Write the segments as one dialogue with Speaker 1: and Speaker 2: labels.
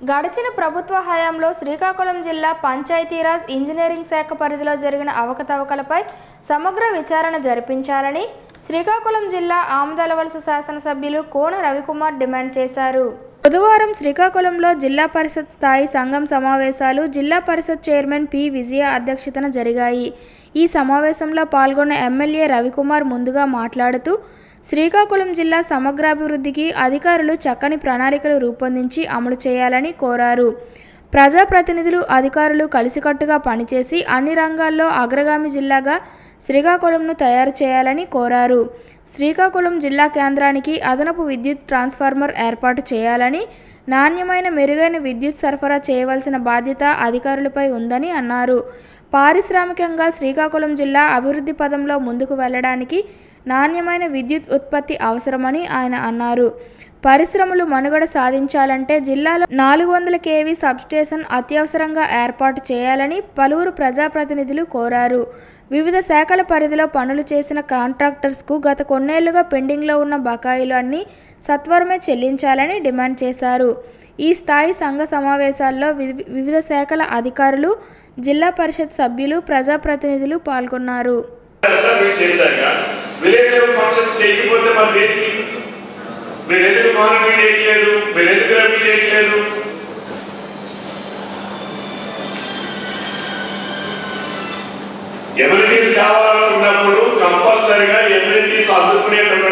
Speaker 1: గడిచిన ప్రభుత్వ హయాంలో శ్రీకాకుళం జిల్లా పంచాయతీరాజ్ ఇంజనీరింగ్ శాఖ పరిధిలో జరిగిన అవకతవకలపై సమగ్ర విచారణ జరిపించాలని శ్రీకాకుళం జిల్లా ఆమదలవలస శాసనసభ్యులు కోన రవికుమార్ డిమాండ్ చేశారు. బుధవారం శ్రీకాకుళంలో జిల్లా పరిషత్ స్థాయి సంఘం సమావేశాలు జిల్లా పరిషత్ చైర్మన్ పి విజయ అధ్యక్షతన జరిగాయి. ఈ సమావేశంలో పాల్గొన్న ఎమ్మెల్యే రవికుమార్ ముందుగా మాట్లాడుతూ శ్రీకాకుళం జిల్లా సమగ్రాభివృద్ధికి అధికారులు చక్కని ప్రణాళికలు రూపొందించి అమలు చేయాలని కోరారు. ప్రజాప్రతినిధులు అధికారులు కలిసికట్టుగా పనిచేసి అన్ని రంగాల్లో అగ్రగామి జిల్లాగా శ్రీకాకుళంను తయారు చేయాలని కోరారు. శ్రీకాకుళం జిల్లా కేంద్రానికి అదనపు విద్యుత్ ట్రాన్స్ఫార్మర్ ఏర్పాటు చేయాలని నాణ్యమైన మెరుగైన విద్యుత్ సరఫరా చేయవలసిన బాధ్యత అధికారులపై ఉందని అన్నారు. పారిశ్రామికంగా శ్రీకాకుళం జిల్లా అభివృద్ధి పదంలో ముందుకు వెళ్ళడానికి నాణ్యమైన విద్యుత్ ఉత్పత్తి అవసరమని ఆయన అన్నారు. పరిశ్రమలు మనుగడ సాధించాలంటే జిల్లాలో నాలుగు వందల కేవీ సబ్స్టేషన్ అత్యవసరంగా ఏర్పాటు చేయాలని పలువురు ప్రజాప్రతినిధులు కోరారు. వివిధ శాఖల పరిధిలో పనులు చేసిన కాంట్రాక్టర్స్కు గత కొన్నేళ్ళుగా పెండింగ్లో ఉన్న బకాయిలు అన్నీ సత్వరమే చెల్లించాలని డిమాండ్ చేశారు. ఈ స్థాయి సంఘ సమావేశాల్లో వివిధ శాఖల అధికారులు జిల్లా పరిషత్ సభ్యులు ప్రజాప్రతినిధులు పాల్గొన్నారు.
Speaker 2: ఎమ్యూనిటీస్ కావాలనుకున్నప్పుడు కంపల్సరిగా ఎమ్యూనిటీస్ అందుకునేటువంటి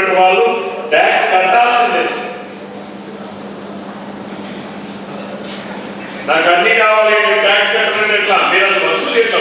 Speaker 2: నాకు అన్ని కావాలి ట్యాక్స్ కట్టడం ఎట్లా? మీరు అది వసూలు చేస్తాం.